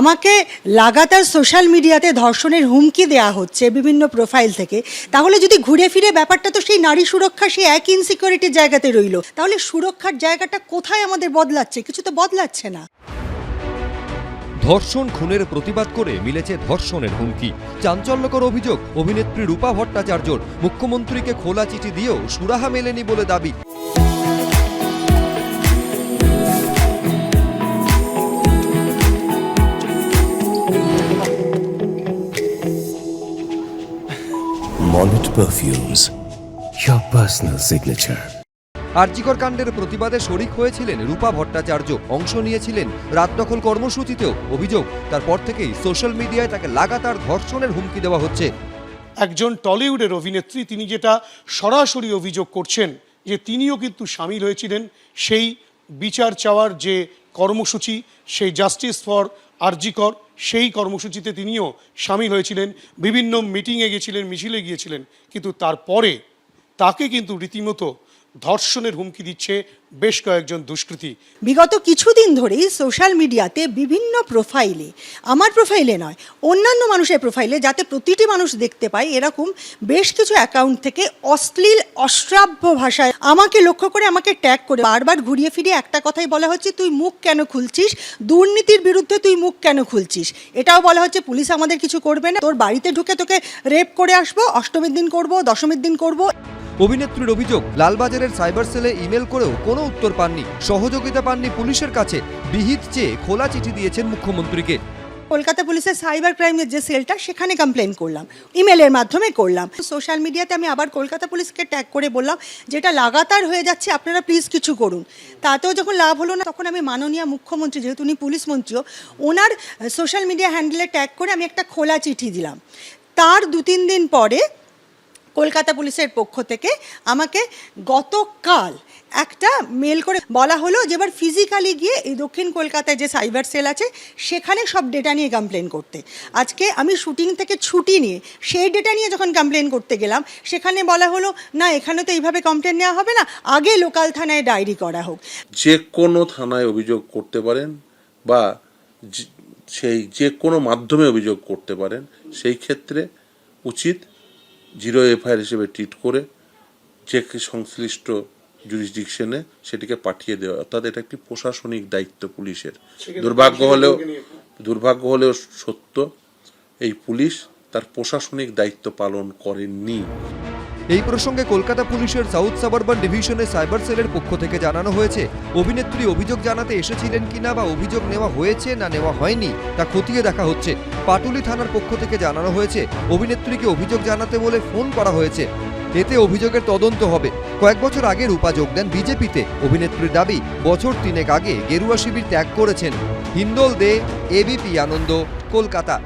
আমাকে লাগাতার সোশ্যাল মিডিয়াতে ধর্ষণের হুমকি দেওয়া হচ্ছে বিভিন্ন প্রোফাইল থেকে। তাহলে যদি ঘুরে ফিরে ব্যাপারটা তো সেই নারী সুরক্ষা সেই এক ইনসিকিউরিটির জায়গাতে রইল। তাহলে সুরক্ষার জায়গাটা কোথায় আমাদের বদলাচ্ছে? কিছু তো বদলাচ্ছে না। ধর্ষণ খুনের প্রতিবাদ করে মিলেছে ধর্ষণের হুমকি। চাঞ্চল্যকর অভিযোগ, অভিনেত্রী রূপা ভট্টাচার্যর মুখ্যমন্ত্রীকে খোলা চিঠি দিয়েও সুরাহা মেলেনি বলে দাবি। Monnet Perfumes, your personal signature. RG Kar কাণ্ডের প্রতিবাদে শরিক হয়েছিলেন রূপা ভট্টাচার্য। অংশ নিয়েছিলেন রাত দখল কর্মসূচিতেও অভিযোগ। তারপর থেকেই সোশ্যাল মিডিয়ায় তাকে লাগাতার ধর্ষণের হুমকি দেওয়া হচ্ছে। একজন টলিউডের অভিনেত্রী তিনি যেটা সরাসরি অভিযোগ করছেন যে তিনিও কিন্তু সামিল হয়েছিলেন সেই বিচার চাওয়ার যে কর্মসূচি সেই জাস্টিস ফর আরজিকর সেই কর্মসূচিতে তিনিও সামিল হয়েছিলেন, বিভিন্ন মিটিংয়ে গিয়েছিলেন মিছিলে গিয়েছিলেন, কিন্তু তারপরে তাকে কিন্তু রীতিমতো ধর্ষণের হুমকি দিচ্ছে বেশ কয়েকজন দুষ্কৃতী। বিগত কিছুদিন ধরেই সোশ্যাল মিডিয়াতে বিভিন্ন প্রোফাইলে, আমার প্রোফাইলে নয়, অন্যান্য মানুষের প্রোফাইলে যাতে প্রতিটি মানুষ দেখতে পায় এরকম বেশ কিছু অ্যাকাউন্ট থেকে অশ্লীল, অশ্রাব্য ভাষায় আমাকে লক্ষ্য করে আমাকে ট্যাগ করে বারবার ঘুরিয়ে ফিরিয়ে একটা কথাই বলা হচ্ছে, তুই মুখ কেন খুলছিস? দুর্নীতির বিরুদ্ধে তুই মুখ কেন খুলছিস? এটাও বলা হচ্ছে, পুলিশ আমাদের কিছু করবে না। তোর বাড়িতে ঢুকে তোকে রেপ করে আসব, অষ্টমীর দিন করব, দশমীর দিন করব। অভিনেত্রীর অভিযোগ, লালবাজারের সাইবার সেলে ইমেল করেও কোনো উত্তর পাননি। সহযোগিতা পাননি পুলিশের কাছে। বিহিত চেয়ে খোলা চিঠি দিয়েছেন মুখ্যমন্ত্রীকে। কলকাতা পুলিশের সাইবার ক্রাইমের যে সেলটা, সেখানে কমপ্লেন করলাম। ইমেলের মাধ্যমে করলাম। সোশ্যাল মিডিয়াতে আমি আবার কলকাতা পুলিশকে ট্যাগ করে বললাম, যেটা লাগাতার হয়ে যাচ্ছে, আপনারা প্লিজ কিছু করুন। তাতেও যখন লাভ হলো না, তখন আমি মাননীয় মুখ্যমন্ত্রী, যেহেতু উনি পুলিশ মন্ত্রীও, ওনার সোশ্যাল মিডিয়া হ্যান্ডেলে ট্যাগ করে আমি একটা খোলা চিঠি দিলাম। তার দু তিন দিন পরে কলকাতা পুলিশের পক্ষ থেকে আমাকে গতকাল একটা মেল করে বলা হলো যে এবার ফিজিক্যালি গিয়ে এই দক্ষিণ কলকাতায় যে সাইবার সেল আছে, সেখানে সব ডেটা নিয়ে কমপ্লেন করতে। আজকে আমি শুটিং থেকে ছুটি নিয়ে সেই ডেটা নিয়ে যখন কমপ্লেন করতে গেলাম, সেখানে বলা হলো, না, এখানে তো এইভাবে কমপ্লেন নেওয়া হবে না, আগে লোকাল থানায় ডায়েরি করা হোক। যে কোনো থানায় অভিযোগ করতে পারেন বা সেই যে কোনো মাধ্যমে অভিযোগ করতে পারেন, সেই ক্ষেত্রে উচিত জিরো এফআইআর হিসেবে ট্রিট করে যে সংশ্লিষ্ট জুরিসডিকশনে সেটিকে পাঠিয়ে দেওয়া। অর্থাৎ এটা একটি প্রশাসনিক দায়িত্ব পুলিশের। দুর্ভাগ্য হলেও দুর্ভাগ্য হলেও সত্য এই পুলিশ তার প্রশাসনিক দায়িত্ব পালন করেননি। এই প্রসঙ্গে কলকাতা পুলিশের সাউথ সাবারবান ডিভিশনের সাইবার সেলের পক্ষ থেকে জানানো হয়েছে, অভিনেত্রী অভিযোগ জানাতে এসেছিলেন কিনা বা অভিযোগ নেওয়া হয়েছে না নেওয়া হয়নি তা খতিয়ে দেখা হচ্ছে। পাটুলি থানার পক্ষ থেকে জানানো হয়েছে, অভিনেত্রীকে অভিযোগ জানাতে বলে ফোন করা হয়েছে। এতে অভিযোগের তদন্ত হবে। কয়েক বছর আগে রূপা যোগ দেন বিজেপিতে। অভিনেত্রীর দাবি, বছর তিনেক আগে গেরুয়া শিবির ত্যাগ করেছেন। হিন্দোল দে, এবিপি আনন্দ, কলকাতা।